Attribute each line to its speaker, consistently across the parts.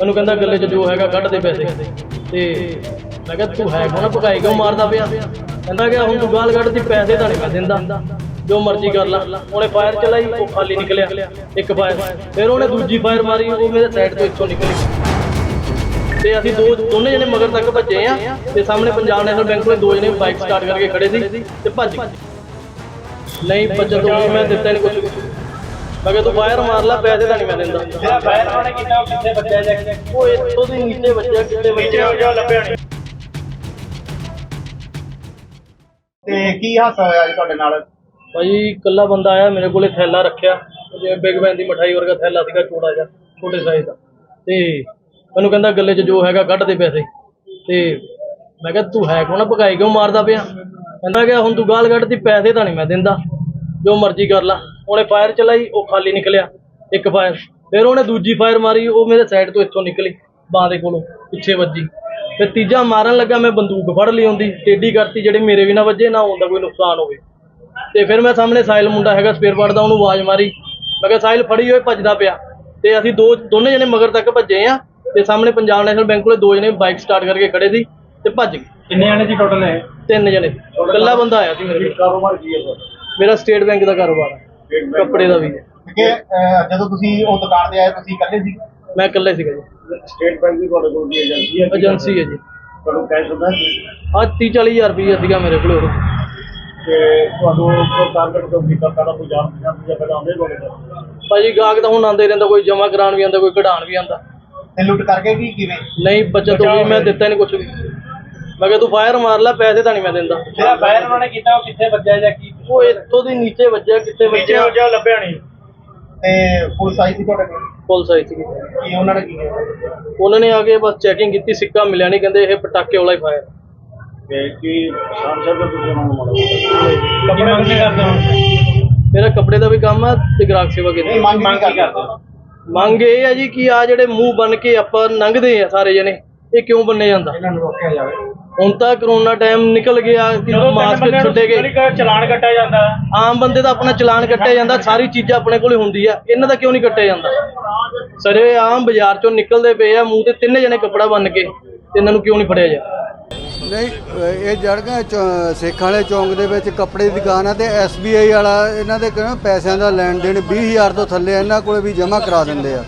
Speaker 1: ਮੈਨੂੰ ਕਹਿੰਦਾ ਗੱਲੇ 'ਚ ਜੋ ਹੈਗਾ ਕੱਢ ਦੇ ਪੈਸੇ। ਤੇ ਮੈਂ ਕਿਹਾ ਤੂੰ ਹੈ ਕੋਣ ਭਗਾਈ ਕਿਉਂ ਮਾਰਦਾ ਪਿਆ? ਕਹਿੰਦਾ ਕਿ ਹੁਣ ਤੂੰ ਗਾਲ ਕੱਢਦੀ ਪੈਸੇ ਤਾਂ ਨਹੀਂ ਮੈਂ ਦਿੰਦਾ। ਜੋ ਮਰਜ਼ੀ ਕਰ ਲਾ। ਉਹਨੇ ਫਾਇਰ ਚਲਾਈ, ਉਹ ਖਾਲੀ ਨਿਕਲਿਆ। ਇੱਕ ਫਾਇਰ ਫਿਰ ਉਹਨੇ ਦੂਜੀ ਫਾਇਰ ਮਾਰੀ, ਉਹ ਮੇਰੇ ਸਾਈਡ ਤੋਂ ਇੱਥੋਂ ਨਿਕਲੀ। ਤੇ ਅਸੀਂ ਦੋ ਦੋਨੇ ਜਣੇ ਮਗਰ ਤੱਕ ਭੱਜੇ ਆ। ਤੇ ਸਾਹਮਣੇ ਪੰਜਾਬ ਨੈਸ਼ਨਲ ਬੈਂਕ ਕੋਲੇ ਦੋ ਜਣੇ ਬਾਈਕ ਸਟਾਰਟ ਕਰਕੇ ਖੜੇ ਸੀ ਤੇ ਭੱਜ ਗਏ। ਨਹੀਂ, ਬਚਤ ਹੋ ਮੈਂ ਦਿੱਤਾ ਨਹੀਂ ਕੁਝ ਮੈਂ ਕਿਹਾ ਤੂੰ ਫਾਇਰ ਮਾਰ ਲੈ ਪੈਸੇ ਤਾਂ ਨਹੀਂ ਮੈਂ ਦਿੰਦਾ।
Speaker 2: ਜਿਹੜਾ ਫਾਇਰ ਉਹਨੇ ਕੀਤਾ ਉਹ ਕਿੱਥੇ ਵੱਜਿਆ ਜਾ ਕੇ?
Speaker 1: ਉਹ ਇੱਥੋਂ ਦੀ ਨੀਚੇ ਵੱਜਿਆ ਕਿਤੇ
Speaker 2: ਨੀਚੇ ਹੋ ਜਾ ਲੱਭਿਆ ਨਹੀਂ ਤੇ ਕੀ ਹਾਸਾ ਹੋਇਆ ਜੀ ਤੁਹਾਡੇ ਨਾਲ?
Speaker 1: ਭਾਈ ਇਕੱਲਾ ਬੰਦਾ ਆਇਆ ਮੇਰੇ ਕੋਲੇ ਥੈਲਾ ਰੱਖਿਆ। ਜਿਵੇਂ ਬਿਗ ਬੈਨ ਦੀ ਮਠਾਈ ਵਰਗਾ ਥੈਲਾ ਸੀਗਾ ਛੋਟਾ ਜਿਹਾ ਛੋਟੇ ਸਾਈਜ਼ ਦਾ। ਤੇ ਮੈਨੂੰ ਕਹਿੰਦਾ ਗੱਲੇ 'ਚ ਜੋ ਹੈਗਾ ਕੱਢ ਦੇ ਪੈਸੇ। ਤੇ ਮੈਂ ਕਿਹਾ ਤੂੰ ਹੈ ਕੋਣ ਭਗਾਈ ਕਿਉਂ ਮਾਰਦਾ ਪਿਆ? ਕਹਿੰਦਾ ਕਿ ਹੁਣ ਤੂੰ ਗਾਲ ਕੱਢਦੀ ਪੈਸੇ ਤਾਂ ਨਹੀਂ ਮੈਂ ਦਿੰਦਾ। ਜੋ ਮਰਜ਼ੀ ਕਰ ਲਾ। ਉਹਨੇ ਫਾਇਰ ਚਲਾਈ ਉਹ ਖਾਲੀ ਨਿਕਲਿਆ ਇੱਕ ਫਾਇਰ ਫਿਰ ਉਹਨੇ ਦੂਜੀ ਫਾਇਰ ਮਾਰੀ ਉਹ ਮੇਰੇ ਸਾਈਡ ਤੋਂ ਇੱਥੋਂ ਨਿਕਲੀ ਬਾਹ ਦੇ ਕੋਲੋਂ ਪਿੱਛੇ ਵੱਜੀ। ਤੇ ਤੀਜਾ ਮਾਰਨ ਲੱਗਾ ਮੈਂ ਬੰਦੂਕ ਫੜ ਲਈ ਹੁੰਦੀ ਟੇਢੀ ਕਰਤੀ ਜਿਹੜੇ ਮੇਰੇ ਵੀ ਨਾ ਵੱਜੇ ਨਾ ਹੁੰਦਾ ਕੋਈ ਨੁਕਸਾਨ ਹੋਵੇ। ਤੇ ਫਿਰ ਮੈਂ ਸਾਹਮਣੇ ਸਾਹਿਲ ਮੁੰਡਾ ਹੈਗਾ ਸਪੇਅਰ ਪਾਰਟ ਦਾ ਉਹਨੂੰ ਆਵਾਜ਼ ਮਾਰੀ। ਮੈਂ ਕਿਹਾ ਸਾਹਿਲ ਫੜੀ ਹੋਏ ਭੱਜਦਾ ਪਿਆ। ਤੇ ਅਸੀਂ ਦੋ ਦੋਨੇ ਜਣੇ ਮਗਰ ਤੱਕ ਭੱਜੇ ਆ। ਤੇ ਸਾਹਮਣੇ ਪੰਜਾਬ ਨੈਸ਼ਨਲ ਬੈਂਕ ਕੋਲੇ ਦੋ ਜਣੇ ਬਾਈਕ ਸਟਾਰਟ ਕਰਕੇ ਖੜੇ ਸੀ ਤੇ ਭੱਜ ਗਏ।
Speaker 2: ਕਿੰਨੇ ਆਣੇ ਜੀ ਟੋਟਲ ਹੈ
Speaker 1: ਤਿੰਨ ਜਣੇ। ਇਕੱਲਾ ਬੰਦਾ ਆਇਆ ਸੀ ਮੇਰੇ ਕੋਲ।
Speaker 2: ਕਾਰੋਬਾਰ ਕੀ ਹੈ
Speaker 1: ਮੇਰਾ ਸਟੇਟ ਬੈਂਕ ਦਾ ਕਾਰੋਬਾਰ ਹੈ। ਕੱਪੜੇ ਦਾ ਵੀ ਹੈ।
Speaker 2: ਕਿ ਅਹ, ਜਦੋਂ ਤੁਸੀਂ ਉਹ ਦੁਕਾਨ ਤੇ ਆਏ ਤੁਸੀਂ ਇਕੱਲੇ ਸੀ?
Speaker 1: ਮੈਂ ਇਕੱਲਾ ਹੀ ਸੀਗਾ ਜੀ।
Speaker 2: ਸਟੇਟ ਬੈਂਕ ਦੀ ਤੁਹਾਡੇ ਕੋਲ ਦੀ ਏਜੰਸੀ ਹੈ?
Speaker 1: ਏਜੰਸੀ ਹੈ ਜੀ।
Speaker 2: ਤੁਹਾਨੂੰ ਕੈਸ਼ ਹੁੰਦਾ
Speaker 1: ਆ 30 40000 ਰੁਪਏ ਸੀਗਾ ਮੇਰੇ ਕੋਲ ਉਦੋਂ।
Speaker 2: ਤੇ ਤੁਹਾਨੂੰ ਕੋਈ ਟਾਰਗੇਟ ਤੋਂ ਵੀ ਕਰਦਾ ਕੋਈ ਜਾਣ ਪਛਾਣ ਜਾਂ ਪਹਿਲਾਂ ਆਉਂਦੇ ਤੁਹਾਡੇ ਕੋਲ?
Speaker 1: ਭਾਜੀ ਗਾਹਕ ਤਾਂ ਹੁਣ ਆਉਂਦੇ ਰਹਿੰਦਾ ਕੋਈ ਜਮਾ ਕਰਾਉਣ ਵੀ ਆਉਂਦਾ ਕੋਈ ਕਢਾਉਣ ਵੀ ਆਉਂਦਾ।
Speaker 2: ਤੇ ਲੁੱਟ ਕਰਕੇ ਕੀ ਕਿਵੇਂ?
Speaker 1: ਨਹੀਂ ਬਚਤ ਹੋ ਗਈ ਮੈਂ ਦਿੱਤਾ ਨਹੀਂ ਕੁਝ ਵੀ। ਮੈਂ ਕਿਹਾ ਤੂੰ ਫਾਇਰ ਮਾਰ ਲੈ ਪੈਸੇ ਤਾਂ ਨਹੀਂ ਮੈਂ ਦਿੰਦਾ।
Speaker 2: ਜਿਹੜਾ ਫਾਇਰ ਉਹਨੇ ਕੀਤਾ ਉਹ ਕਿੱਥੇ ਵੱਜਿਆ ਜਾਂ ਕੀ?
Speaker 1: ਉਹ ਇੱਥੋਂ ਦੀ ਨੀਚੇ ਵੱਜਿਆ ਕਿਤੇ ਵੱਜਿਆ?
Speaker 2: ਜਾ ਲੱਭਿਆ ਨਹੀਂ ਤੇ ਪੁਲਿਸ ਆਈ ਸੀ ਤੁਹਾਡੇ ਕੋਲ?
Speaker 1: ਪੁਲਿਸ ਆਈ ਸੀਗੀ।
Speaker 2: ਕੀ ਉਹਨਾਂ ਨੇ ਕੀ ਕੀਤਾ
Speaker 1: ਉਹਨਾਂ ਨੇ ਆ ਕੇ ਬਸ ਚੈਕਿੰਗ ਕੀਤੀ ਸਿੱਕਾ ਮਿਲਿਆ ਨਹੀਂ ਕਹਿੰਦੇ ਇਹ ਪਟਾਕੇ ਵਾਲਾ ਹੀ ਫਾਇਰ
Speaker 2: ਤੇ ਕੀ ਦਾ ਤੁਸੀਂ ਨੂੰ ਕਰਦੇ ਹੋ?
Speaker 1: ਮੇਰਾ ਕੱਪੜੇ ਦਾ ਵੀ ਕੰਮ ਆ ਤੇ ਗ੍ਰਾਹਕ ਸੇਵਾ ਕੀਤੀ।
Speaker 2: ਮੰਗ ਕੀ ਕਰਦੇ ਹੋ?
Speaker 1: ਮੰਗ ਇਹ ਆ ਜੀ ਕਿ ਆ ਜਿਹੜੇ ਮੂੰਹ ਬਨ ਕੇ ਆਪਾਂ ਲੰਘਦੇ ਆ ਸਾਰੇ ਜਣੇ ਇਹ ਕਿਉਂ ਬੰਨੇ ਜਾਂਦਾ?
Speaker 2: ਇਹਨਾਂ ਨੂੰ ਰੋਕਿਆ ਜਾਵੇ।
Speaker 1: ਹੁਣ ਤਾਂ ਕਰੋਨਾ ਟਾਈਮ ਨਿਕਲ ਗਿਆ ਕਿ ਮਾਸਕ ਛੁੱਟੇ ਗਏ।
Speaker 2: ਚਲਾਨ ਕੱਟਿਆ ਜਾਂਦਾ।
Speaker 1: ਆਮ ਬੰਦੇ ਦਾ ਆਪਣਾ ਚਲਾਨ ਕੱਟਿਆ ਜਾਂਦਾ ਸਾਰੀ ਚੀਜ਼ਾਂ ਆਪਣੇ ਕੋਲੇ ਹੁੰਦੀ ਆ ਇਹਨਾਂ ਦਾ ਕਿਉਂ ਨਹੀਂ ਕੱਟਿਆ ਜਾਂਦਾ? ਸਰੇ ਆਮ ਬਾਜ਼ਾਰ ਚੋਂ ਨਿਕਲਦੇ ਪਏ ਆ ਮੂੰਹ ਤੇ ਤਿੰਨ ਜਣੇ ਕੱਪੜਾ ਬੰਨ ਕੇ ਤੇ ਇਹਨਾਂ ਨੂੰ ਕਿਉਂ ਨਹੀਂ ਫੜਿਆ ਜਾ
Speaker 3: ਨਹੀਂ ਇਹ ਜੜਗਾ ਸੇਖਾਂ ਵਾਲੇ ਚੌਂਕ ਦੇ ਵਿੱਚ ਕੱਪੜੇ ਦੀ ਦੁਕਾਨ ਆ ਤੇ SBI ਵਾਲਾ ਇਹਨਾਂ ਦੇ ਕਹਿੰਦਾ ਪੈਸਿਆਂ ਦਾ ਲੈਣ ਦੇਣ 20000 ਤੋਂ ਥੱਲੇ ਇਹਨਾਂ ਕੋਲੇ ਵੀ ਜਮ੍ਹਾਂ ਕਰਾ ਦਿੰਦੇ ਆ।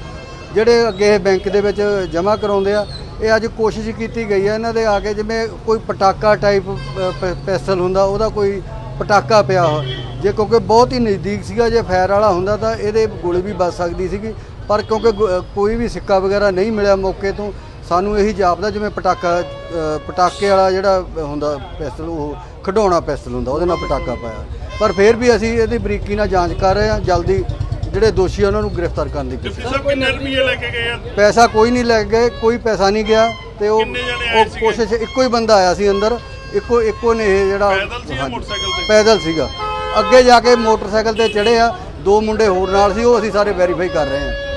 Speaker 3: ਜਿਹੜੇ ਅੱਗੇ ਬੈਂਕ ਦੇ ਵਿੱਚ ਜਮ੍ਹਾਂ ਕਰਾਉਂਦੇ ਆ ਇਹ ਅੱਜ ਕੋਸ਼ਿਸ਼ ਕੀਤੀ ਗਈ ਹੈ ਇਹਨਾਂ ਦੇ ਆ ਕੇ ਜਿਵੇਂ ਕੋਈ ਪਟਾਕਾ ਟਾਈਪ ਪੈਸਲ ਹੁੰਦਾ, ਉਹਦਾ ਕੋਈ ਪਟਾਕਾ ਪਿਆ ਜੇ ਕਿਉਂਕਿ ਬਹੁਤ ਹੀ ਨਜ਼ਦੀਕ ਸੀਗਾ, ਜੇ ਫਾਇਰ ਵਾਲਾ ਹੁੰਦਾ ਤਾਂ ਇਹਦੇ ਗੋਲੀ ਵੀ ਵੱਜ ਸਕਦੀ ਸੀਗੀ। ਪਰ ਕਿਉਂਕਿ ਗੋ- ਕੋਈ ਵੀ ਸਿੱਕਾ ਵਗੈਰਾ ਨਹੀਂ ਮਿਲਿਆ ਮੌਕੇ ਤੋਂ, ਸਾਨੂੰ ਇਹੀ ਜਾਪਦਾ ਜਿਵੇਂ ਪਟਾਕਾ ਪਟਾਕੇ ਵਾਲਾ ਜਿਹੜਾ ਹੁੰਦਾ ਪਿਸਤਲ ਉਹ ਖਡਾਉਣਾ ਪਿਸਤਲ ਹੁੰਦਾ, ਉਹਦੇ ਨਾਲ ਪਟਾਕਾ ਪਾਇਆ। ਪਰ ਫਿਰ ਵੀ ਅਸੀਂ ਇਹਦੀ ਬਰੀਕੀ ਨਾਲ ਜਾਂਚ ਕਰ ਰਹੇ ਹਾਂ, ਜਲਦੀ ਜਿਹੜੇ ਦੋਸ਼ੀ ਆ ਉਹਨਾਂ ਨੂੰ ਗ੍ਰਿਫਤਾਰ ਕਰਨ ਦੀ ਕੋਸ਼ਿਸ਼
Speaker 4: ਸਭ ਕਿੰਨੇ ਰੁਪਏ ਲੈ ਕੇ ਗਏ ਆ?
Speaker 3: ਪੈਸਾ ਕੋਈ ਨਹੀਂ ਲੈ ਗਏ ਕੋਈ ਪੈਸਾ ਨਹੀਂ ਗਿਆ ਤੇ ਉਹ
Speaker 4: ਕਿੰਨੇ ਜਣੇ ਆਏ
Speaker 3: ਉਹ
Speaker 4: ਸੀਗੇ?
Speaker 3: ਕੋਸ਼ਿਸ਼ ਇੱਕੋ ਹੀ ਬੰਦਾ ਆਇਆ ਸੀ ਅੰਦਰ ਇੱਕੋ ਇੱਕੋ ਨੇ ਇਹ ਜਿਹੜਾ
Speaker 4: ਪੈਦਲ ਸੀ ਜਾਂ
Speaker 3: ਹਾਂਜੀ,
Speaker 4: ਮੋਟਰਸਾਈਕਲ ਤੇ?
Speaker 3: ਪੈਦਲ ਸੀਗਾ। ਅੱਗੇ ਜਾ ਕੇ ਮੋਟਰਸਾਈਕਲ ਤੇ ਚੜੇ ਆ ਦੋ ਮੁੰਡੇ ਹੋਰ ਨਾਲ ਸੀ ਉਹ ਅਸੀਂ ਸਾਰੇ ਵੈਰੀਫਾਈ ਕਰ ਰਹੇ ਹਾਂ।